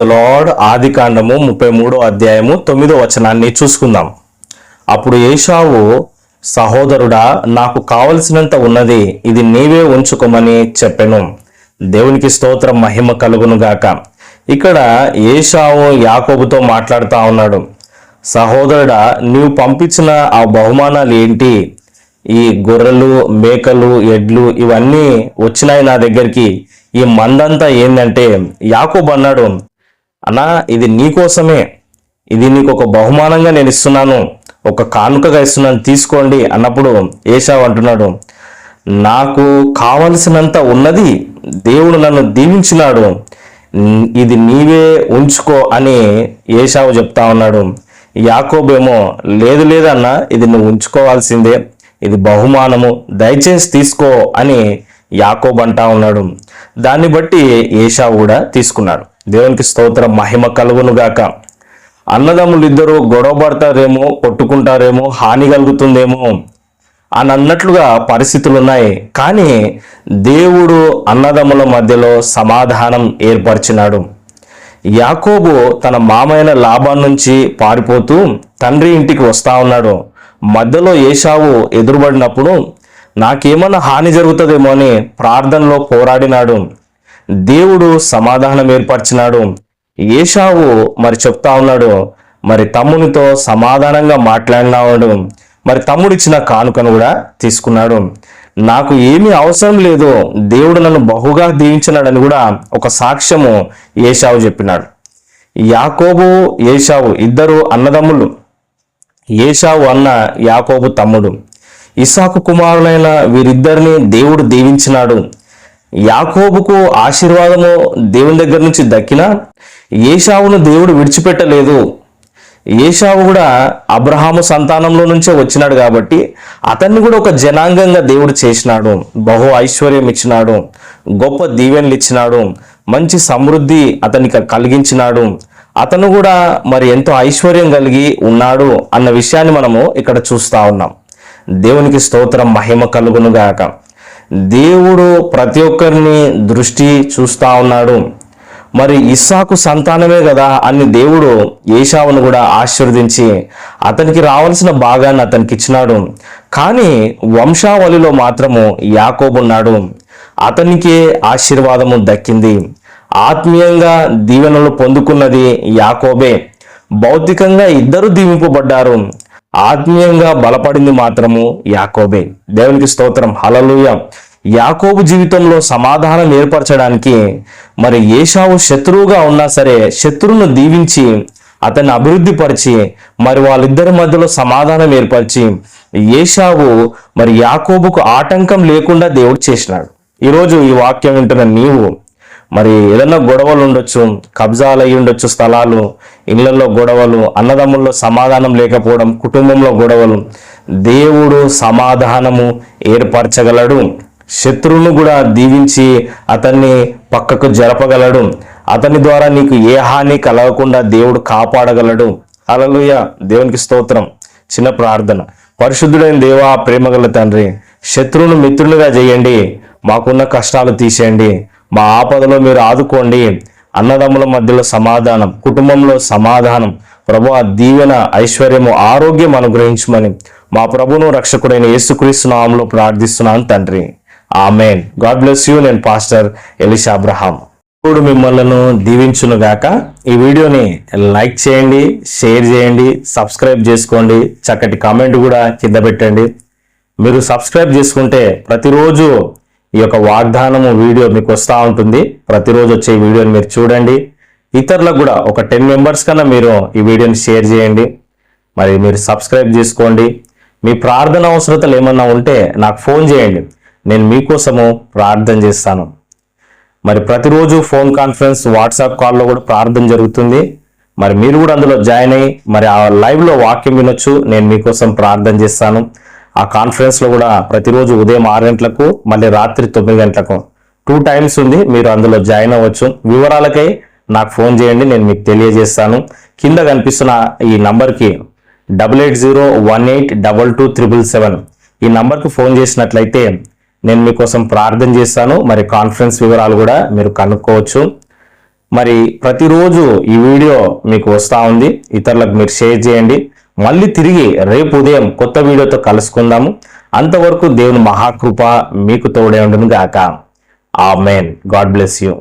Lord ఆది కాండము ముప్పై మూడో అధ్యాయము తొమ్మిదో వచనాన్ని చూసుకుందాం. అప్పుడు ఏషావు సహోదరుడా నాకు కావలసినంత ఉన్నది ఇది నీవే ఉంచుకోమని చెప్పెను. దేవునికి స్తోత్రం మహిమ కలుగును గాక. ఇక్కడ ఏషావు యాకోబుతో మాట్లాడుతూ ఉన్నాడు. సహోదరుడా నీవు పంపించిన ఆ బహుమానాలు ఏంటి? ఈ గొర్రెలు మేకలు ఎడ్లు ఇవన్నీ వచ్చినాయి నా దగ్గరికి. ఈ మందంతా ఏంటంటే యాకోబు అన్నాడు అన్నా ఇది నీకోసమే ఇది నీకు ఒక బహుమానంగా నేను ఇస్తున్నాను ఒక కానుకగా ఇస్తున్నాను. తీసుకోండి అన్నప్పుడు ఏషావు అంటున్నాడు. నాకు కావలసినంత ఉన్నది దేవుడు నన్ను దీవించినాడు. ఇది నీవే ఉంచుకో అని ఏషావు చెప్తా ఉన్నాడు. యాకోబేమో లేదు లేదన్నా ఇది నువ్వు ఉంచుకోవాల్సిందే. ఇది బహుమానము. దయచేసి తీసుకో అని యాకోబ్ అంటా ఉన్నాడు. దాన్ని బట్టి ఏషావు కూడా తీసుకున్నాడు. దేవునికి స్తోత్ర మహిమ కలుగును గాక. అన్నదమ్ములు ఇద్దరు గొడవ పడతారేమో కొట్టుకుంటారేమో హాని కలుగుతుందేమో అని అన్నట్లుగా పరిస్థితులు ఉన్నాయి కానీ దేవుడు అన్నదమ్ముల మధ్యలో సమాధానం ఏర్పరిచినాడు. యాకోబు తన మామైన లాభం నుంచి పారిపోతూ తండ్రి ఇంటికి వస్తా ఉన్నాడు. మధ్యలో ఏషావు ఎదురుపడినప్పుడు నాకేమన్నా హాని జరుగుతుందేమో అని ప్రార్థనలో పోరాడినాడు. దేవుడు సమాధానం ఏర్పరిచినాడు. ఏషావు మరి చెప్తా ఉన్నాడు మరి తమ్మునితో సమాధానంగా మాట్లాడినాడు మరి తమ్ముడిచ్చిన కానుకను కూడా తీసుకున్నాడు. నాకు ఏమీ అవసరం లేదు దేవుడు నన్ను బహుగా దీవించినాడని కూడా ఒక సాక్ష్యము ఏషావు చెప్పినాడు. యాకోబు ఏషావు ఇద్దరు అన్నదమ్ములు ఏషావు అన్న యాకోబు తమ్ముడు. ఇసాకు కుమారులైన వీరిద్దరిని దేవుడు దీవించినాడు. యాకోబుకు ఆశీర్వాదము దేవుని దగ్గర నుంచి దక్కినా ఏషావును దేవుడు విడిచిపెట్టలేదు. ఏషావు కూడా అబ్రహాము సంతానంలో నుంచే వచ్చినాడు కాబట్టి అతన్ని కూడా ఒక జనాంగంగా దేవుడు చేసినాడు. బహు ఐశ్వర్యం ఇచ్చినాడు. గొప్ప దీవెనలు ఇచ్చినాడు. మంచి సమృద్ధి అతనికి కలిగించినాడు. అతను కూడా మరి ఎంతో ఐశ్వర్యం కలిగి ఉన్నాడు అన్న విషయాన్ని మనము ఇక్కడ చూస్తా ఉన్నాం. దేవునికి స్తోత్రం మహిమ కలుగునుగాక దేవుడు ప్రతి ఒక్కరిని దృష్టి చూస్తా ఉన్నాడు. మరి ఇస్సాకు సంతానమే కదా అని దేవుడు ఏషావును కూడా ఆశీర్వదించి అతనికి రావాల్సిన భాగాన్ని అతనికి ఇచ్చినాడు. కానీ వంశావళిలో మాత్రము యాకోబున్నాడు అతనికే ఆశీర్వాదము దక్కింది. ఆత్మీయంగా దీవెనలు పొందుకున్నది యాకోబే. భౌతికంగా ఇద్దరు దీవింపబడ్డారు. ఆత్మీయంగా బలపడింది మాత్రము యాకోబే. దేవునికి స్తోత్రం. హలలుయ యాకోబు జీవితంలో సమాధానం ఏర్పరచడానికి మరి ఏషావు శత్రువుగా ఉన్నా సరే శత్రువును దీవించి అతన్ని అభివృద్ధి పరిచి మరి వాళ్ళిద్దరి మధ్యలో సమాధానం ఏర్పరిచి ఏషావు మరి యాకోబుకు ఆటంకం లేకుండా దేవుడు చేసినాడు. ఈరోజు ఈ వాక్యం వింటున్న నీవు మరి ఏదన్నా గొడవలు ఉండొచ్చు కబ్జాలు అయి ఉండొచ్చు స్థలాలు ఇళ్ళలో గొడవలు అన్నదమ్ముల్లో సమాధానం లేకపోవడం కుటుంబంలో గొడవలు దేవుడు సమాధానము ఏర్పరచగలడు. శత్రువును కూడా దీవించి అతన్ని పక్కకు జరపగలడు. అతని ద్వారా నీకు ఏ హాని కలగకుండా దేవుడు కాపాడగలడు. అలలుయ దేవునికి స్తోత్రం. చిన్న ప్రార్థన. పరిశుద్ధుడైన దేవా ప్రేమగల తండ్రి శత్రువును మిత్రులుగా చేయండి. మాకున్న కష్టాలు తీసేయండి. మా ఆపదలో మీరు ఆదుకోండి. అన్నదమ్ముల మధ్యలో సమాధానం కుటుంబంలో సమాధానం ప్రభు ఆ దీవెన ఐశ్వర్యము ఆరోగ్యం అనుగ్రహించమని మా ప్రభును రక్షకుడైన యేసుక్రీస్తు నామంలో ప్రార్థిస్తున్నాను తండ్రి. ఆమెన్. God bless you. నేను పాస్టర్ ఎలిషా అబ్రహాం. ఇప్పుడు మిమ్మల్ని దీవించును గాక. ఈ వీడియోని లైక్ చేయండి షేర్ చేయండి సబ్స్క్రైబ్ చేసుకోండి. చక్కటి కామెంట్ కూడా కింద పెట్టండి. మీరు సబ్స్క్రైబ్ చేసుకుంటే ప్రతిరోజు ఈ యొక్క వాగ్దానము వీడియో మీకు వస్తూ ఉంటుంది. ప్రతిరోజు వచ్చే ఈ వీడియోని మీరు చూడండి. ఇతరులకు కూడా ఒక టెన్ మెంబర్స్ కన్నా మీరు ఈ వీడియోని షేర్ చేయండి. మరి మీరు సబ్స్క్రైబ్ చేసుకోండి. మీ ప్రార్థన అవసరతలు ఏమన్నా ఉంటే నాకు ఫోన్ చేయండి. నేను మీకోసము ప్రార్థన చేస్తాను. మరి ప్రతిరోజు ఫోన్ కాన్ఫరెన్స్ వాట్సాప్ కాల్లో కూడా ప్రార్థన జరుగుతుంది. మరి మీరు కూడా అందులో జాయిన్ అయ్యి మరి ఆ లైవ్లో వాక్యం వినొచ్చు. నేను మీకోసం ప్రార్థన చేస్తాను. ఆ కాన్ఫరెన్స్లో కూడా ప్రతిరోజు ఉదయం ఆరు గంటలకు మళ్ళీ రాత్రి తొమ్మిది గంటలకు. టూ టైమ్స్ ఉంది మీరు అందులో జాయిన్ అవ్వచ్చు. వివరాలకై నాకు ఫోన్ చేయండి నేను మీకు తెలియజేస్తాను. కింద కనిపిస్తున్న ఈ నంబర్కి double eight zero one eight double two triple seven ఈ నంబర్కి ఫోన్ చేసినట్లయితే నేను మీకోసం ప్రార్థన చేస్తాను. మరి కాన్ఫరెన్స్ వివరాలు కూడా మీరు కనుక్కోవచ్చు. మరి ప్రతిరోజు ఈ వీడియో మీకు వస్తూ ఉంది. ఇతరులకు మీరు షేర్ చేయండి. మళ్ళీ తిరిగి రేపు ఉదయం కొత్త వీడియోతో కలుసుకుందాము. అంతవరకు దేవుని మహాకృప మీకు తోడే ఉండును గాక ఆ మెయిన్ గాడ్ బ్లెస్ యూ.